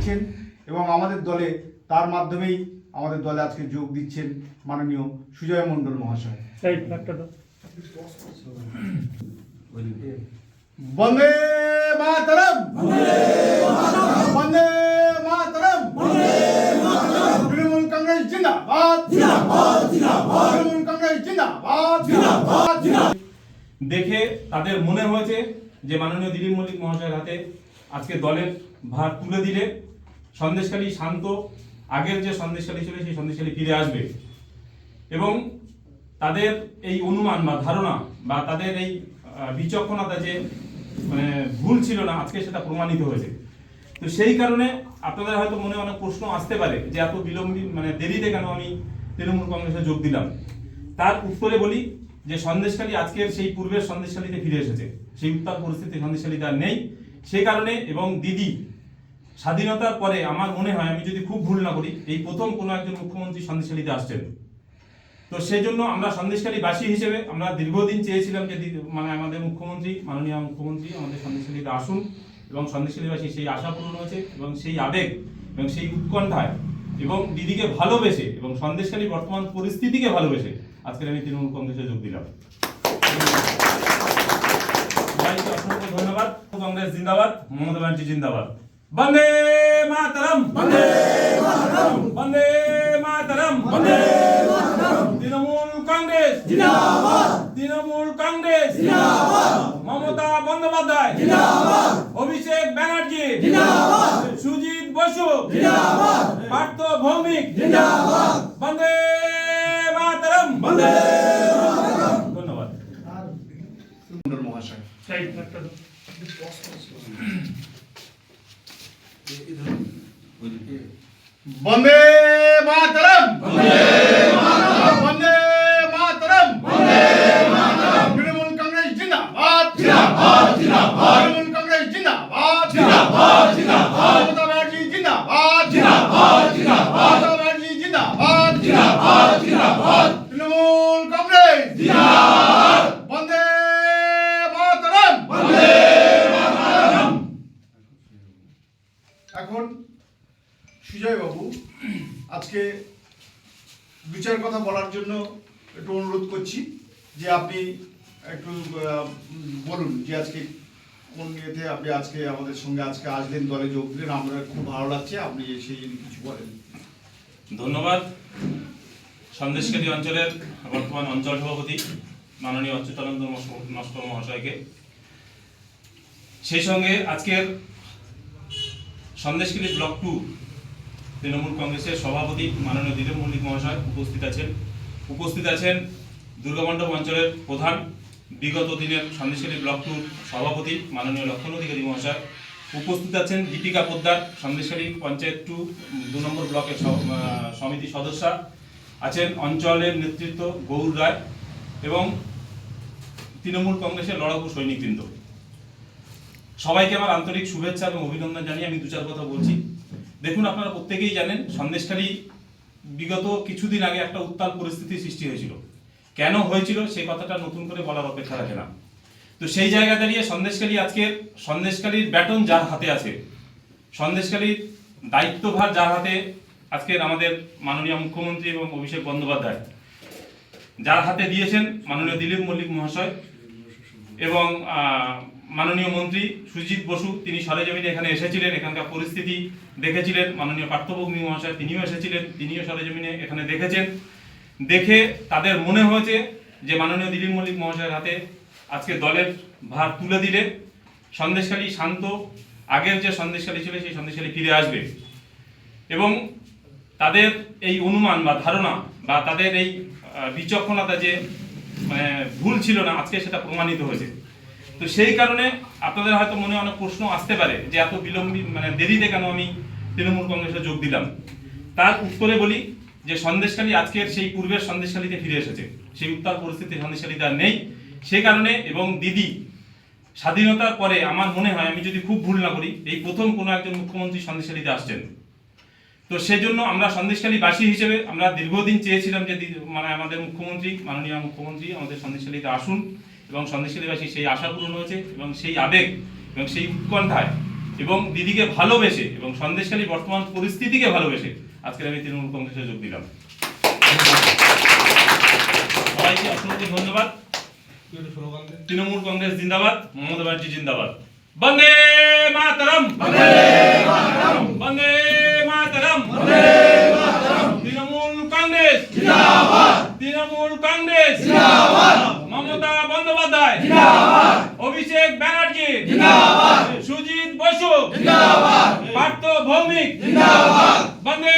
দিচ্ছেন এবং আমাদের দলে তার মাধ্যমেই আমাদের দলে আজকে যোগ দিচ্ছেন মাননীয় সুজয় মণ্ডল মহাশয়। বন্দে মাতরম। বন্দে মাতরম। তৃণমূল কংগ্রেস জিন্দাবাদ। তৃণমূল কংগ্রেস জিন্দাবাদ। দেখে তাদের মনে হয়েছে যে মাননীয় দিলীপ মল্লিক মহাশয়ের হাতে আজকে দলের ভার তুলে দিলে সন্দেশখালী শান্ত, আগের যে সন্দেশখালী ছিল সেই সন্দেশখালী ফিরে আসবে। এবং তাদের এই অনুমান বা ধারণা বা তাদের এই বিচক্ষণতা যে মানে ভুল ছিল না, আজকে সেটা প্রমাণিত হয়েছে। তো সেই কারণে আপনাদের হয়তো মনে অনেক প্রশ্ন আসতে পারে যে এত বিলম্বী মানে দেরিতে কেন আমি তৃণমূল কংগ্রেসে যোগ দিলাম? তার উত্তরে বলি যে সন্দেশখালী আজকের সেই পূর্বের সন্দেশখালীতে ফিরে এসেছে। সেই উত্তাল পরিস্থিতি সন্দেশখালীতে আর নেই। সেই কারণে এবং দিদি স্বাধীনতার পরে আমার মনে হয় আমি যদি খুব ভুল না করি, এই প্রথম কোনো একজন মুখ্যমন্ত্রী সন্দেশখালীতে আসছেন। তো সেই জন্য আমরা সন্দেশকারীবাসী হিসেবে আমরা দীর্ঘদিন চেয়েছিলাম যে মানে আমাদের মুখ্যমন্ত্রী, মাননীয় মুখ্যমন্ত্রী আমাদের সন্দেশকারীতে আসুন এবং সন্দেশকারীবাসী সেই আশা পূরণ হয়েছে এবং সেই আবেগ এবং সেই উৎকণ্ঠায় এবং দিদিকে ভালোবেসে এবং সন্দেশকারী বর্তমান পরিস্থিতিকে ভালোবেসে আজকের আমি তৃণমূল কংগ্রেসে যোগ দিলাম। অসংখ্য ধন্যবাদ। কংগ্রেস জিন্দাবাদ, মমতা ব্যানার্জি জিন্দাবাদ। বন্দে মাতরম বন্দে মাতরম বন্দে মাতরম বন্দে তৃণমূল কংগ্রেস জিন্দাবাদ। তৃণমূল কংগ্রেস জিন্দাবাদ। মমতা বন্দ্যোপাধ্যায় জিন্দাবাদ। অভিষেক ব্যানার্জি জিন্দাবাদ। সুজিত বসু জিন্দাবাদ। পার্থ ভৌমিক জিন্দাবাদ। বন্দে মাতরম। বন্দে ধন্যবাদ। মণ্ডল মহাশয় এই একটা দাও। বন্দে মাতরম বন্দে মাতরম তৃণমূল কংগ্রেস জিন্দাবাদ তৃণমূল কংগ্রেস জিন্দাবাদ মমতা ব্যানার্জি জিন্দাবাদ মমতা ব্যানার্জি জিন্দাবাদ তৃণমূল কংগ্রেস বন্দে মাতরম এখন সুজয় বাবু আজকে দু চার কথা বলার জন্য একটু অনুরোধ করছি যে আপনি একটু বলুন যে আজকে কোন ইয়েতে আপনি আজকে আমাদের সঙ্গে আজকে আসলেন দলে যোগ দিলেন, আমরা খুব ভালো লাগছে, আপনি সেই কিছু বলেন। ধন্যবাদ। সন্দেশকারী অঞ্চলের বর্তমান অঞ্চল সভাপতি, মাননীয় অচ্যুতানন্দ নস্কর মহাশয়কে। সেই সঙ্গে আজকের সন্দেশকারী ব্লক টু তৃণমূল কংগ্রেসের সভাপতি মাননীয় দিলীপ মল্লিক মহাশয় উপস্থিত আছেন। উপস্থিত আছেন দুর্গামণ্ডপ অঞ্চলের প্রধান, বিগত দিনের সন্দেশকারী ব্লক টুর সভাপতি মাননীয় লক্ষণ অধিকারী মহাশয়। উপস্থিত আছেন দীপিকা পোদ্দার সন্দেশকারী পঞ্চায়েত টু দু নম্বর ব্লকের সমিতি সদস্যা। আছেন অঞ্চলের নেতৃত্ব গৌর রায় এবং তৃণমূল কংগ্রেসের লড়াকু সৈনিকবৃন্দ। সবাইকে আমার আন্তরিক শুভেচ্ছা এবং অভিনন্দন জানিয়ে আমি দু চার কথা বলছি। দেখুন আপনারা প্রত্যেকেই জানেন, সন্দেশখালী বিগত কিছুদিন আগে একটা উত্তাল পরিস্থিতি সৃষ্টি হয়েছিল। কেন হয়েছিল, সেই কথাটা নতুন করে বলার অপেক্ষা রাখে না তো সেই জায়গা দাঁড়িয়ে সন্দেশখালী আজকে সন্দেশখালীর ব্যাটন যার হাতে আছে, সন্দেশখালীর দায়িত্বভার যার হাতে আজকের আমাদের মাননীয় মুখ্যমন্ত্রী এবং অভিষেক বন্দ্যোপাধ্যায়, যার হাতে দিয়েছেন মাননীয় দিলীপ মল্লিক মহাশয় এবং মাননীয় মন্ত্রী সুজিত বসু, তিনি সরেজমিনে এখানে এসেছিলেন, এখানকার পরিস্থিতি দেখেছিলেন। মাননীয় পার্থভগ্নী মহাশয়, তিনিও এসেছিলেন, তিনিও সরেজমিনে এখানে দেখেছেন। দেখে তাদের মনে হয়েছে যে মাননীয় দিলীপ মল্লিক মহাশয়ের হাতে আজকে দলের ভার তুলে দিলে। সন্দেশখালী শান্ত, আগের যে সন্দেশখালী ছিল, সেই সন্দেশখালী ফিরে আসবে। এবং তাদের এই অনুমান বা ধারণা বা তাদের এই বিচক্ষণতা যে মানে ভুল ছিল না, আজকে সেটা প্রমাণিত হয়েছে। তো সেই কারণে আপনাদের হয়তো মনে অনেক প্রশ্ন আসতে পারে যে এত বিলম্বী মানে দেরিতে কেন আমি তৃণমূল কংগ্রেসে যোগ দিলাম? তার উত্তরে বলি যে সন্দেশখালী আজকের সেই পূর্বের সন্দেশখালীতে ফিরে এসেছে। সেই উত্তাল পরিস্থিতি সন্দেশখালীতে আর নেই। সেই কারণে এবং দিদি, স্বাধীনতার পরে আমার মনে হয়, আমি যদি খুব ভুল না করি, এই প্রথম কোনো একজন মুখ্যমন্ত্রী সন্দেশখালীতে আসছেন। তো সেই জন্য আমরা সন্দেশখালীবাসী হিসেবে আমরা দীর্ঘদিন চেয়েছিলাম যে মানে আমাদের মুখ্যমন্ত্রী, মাননীয় মুখ্যমন্ত্রী আমাদের সন্দেশখালীতে আসুন। এবং সন্দেশখালীবাসী সেই আশা পূরণ হয়েছে এবং সেই আবেগ এবং সেই উৎকণ্ঠায় এবং দিদিকে ভালোবেসে এবং সন্দেশখালী বর্তমান পরিস্থিতিকে ভালোবেসে আজকে আমি তৃণমূল কংগ্রেসে যোগ দিলাম। সবাইকে অসংখ্য ধন্যবাদ। তৃণমূল কংগ্রেস জিন্দাবাদ মমতা ব্যানার্জি জিন্দাবাদ। বন্দে মাতরম! বন্দে মাতরম! তৃণমূল কংগ্রেস! তৃণমূল কংগ্রেস! মমতা বন্দ্যোপাধ্যায় অভিষেক ব্যানার্জি। সুজিত বসু। পার্থ ভৌমিক। বন্দে